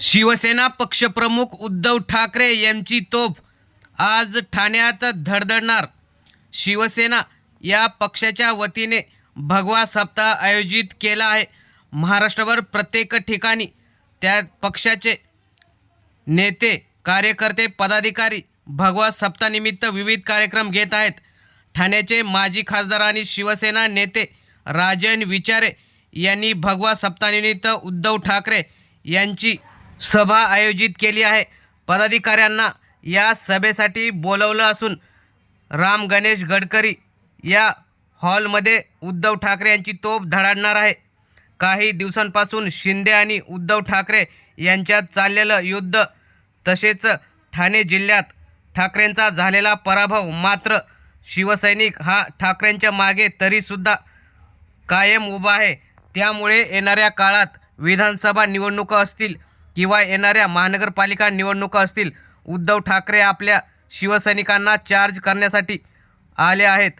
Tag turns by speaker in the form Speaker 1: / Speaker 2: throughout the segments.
Speaker 1: शिवसेना पक्षप्रमुख उद्धव ठाकरे यांची तोफ आज ठाण्यात धडधडणार. शिवसेना या पक्षाच्या वतीने भगवा सप्ताह आयोजित केला आहे. महाराष्ट्रभर प्रत्येक ठिकाणी त्या पक्षाचे नेते कार्यकर्ते पदाधिकारी भगवा सप्तानिमित्त विविध कार्यक्रम घेत आहेत. ठाण्याचे माजी खासदार आणि शिवसेना नेते राजन विचारे यांनी भगवा सप्तानिमित्त उद्धव ठाकरे यांची सभा आयोजित केली आहे. पदाधिकाऱ्यांना या सभेसाठी बोलवलं असून राम गणेश गडकरी या हॉलमध्ये उद्धव ठाकरे यांची तोफ धडाडणार आहे. काही दिवसांपासून शिंदे आणि उद्धव ठाकरे यांच्यात चाललेलं युद्ध तसेच ठाणे जिल्ह्यात ठाकरेंचा झालेला पराभव मात्र शिवसैनिक हा ठाकरेंच्या मागे तरीसुद्धा कायम उभा आहे. त्यामुळे येणाऱ्या काळात विधानसभा निवडणुका असतील. किंवा येणाऱ्या महानगरपालिका निवडणुका असतील उद्धव ठाकरे आपल्या शिवसैनिकांना चार्ज करण्यासाठी आले आहेत.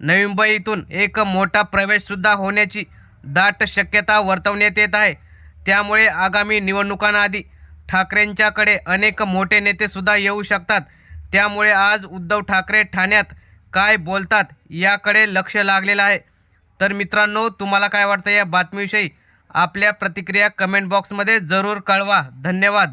Speaker 1: नवी मुंबईतून एक मोठा प्रवेशसुद्धा होण्याची दाट शक्यता वर्तवण्यात येत आहे. त्यामुळे आगामी निवडणुकांआधी ठाकरेंच्याकडे अनेक मोठे नेतेसुद्धा येऊ शकतात. त्यामुळे आज उद्धव ठाकरे ठाण्यात काय बोलतात याकडे लक्ष लागलेलं आहे. तर मित्रांनो तुम्हाला काय वाटतं या बातमीविषयी? आपल्या प्रतिक्रिया कमेंट बॉक्समध्ये जरूर कळवा. धन्यवाद.